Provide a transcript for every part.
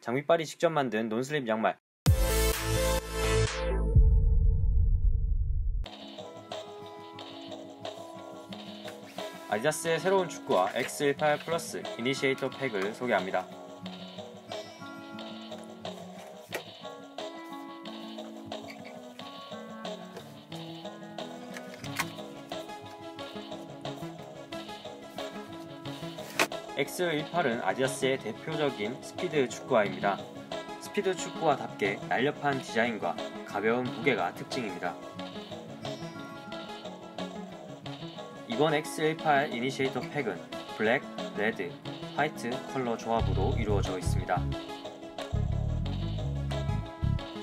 장비빨이 직접 만든 논슬립 양말 아디다스의 새로운 축구화 X18 플러스 이니시에이터 팩을 소개합니다. X18은 아디다스의 대표적인 스피드 축구화입니다. 스피드 축구화답게 날렵한 디자인과 가벼운 무게가 특징입니다. 이번 X18 이니시에이터 팩은 블랙, 레드, 화이트 컬러 조합으로 이루어져 있습니다.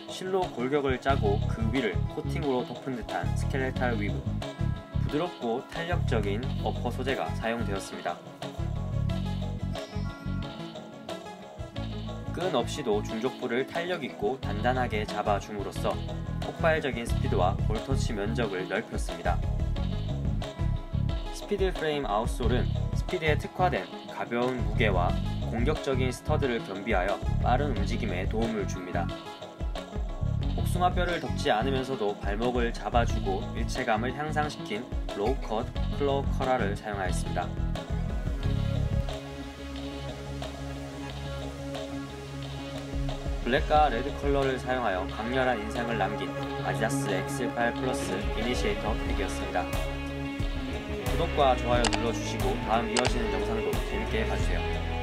실로 골격을 짜고 그 위를 코팅으로 덮은 듯한 스켈레탈 위브, 부드럽고 탄력적인 어퍼 소재가 사용되었습니다. 끈 없이도 중족부를 탄력있고 단단하게 잡아줌으로써 폭발적인 스피드와 볼터치 면적을 넓혔습니다. 스피드 프레임 아웃솔은 스피드에 특화된 가벼운 무게와 공격적인 스터드를 겸비하여 빠른 움직임에 도움을 줍니다. 복숭아뼈를 덮지 않으면서도 발목을 잡아주고 일체감을 향상시킨 로우컷 클로우 커라를 사용하였습니다. 블랙과 레드 컬러를 사용하여 강렬한 인상을 남긴 아디다스 X8 플러스 이니시에이터 팩이었습니다. 구독과 좋아요 눌러주시고 다음 이어지는 영상도 재밌게 봐주세요.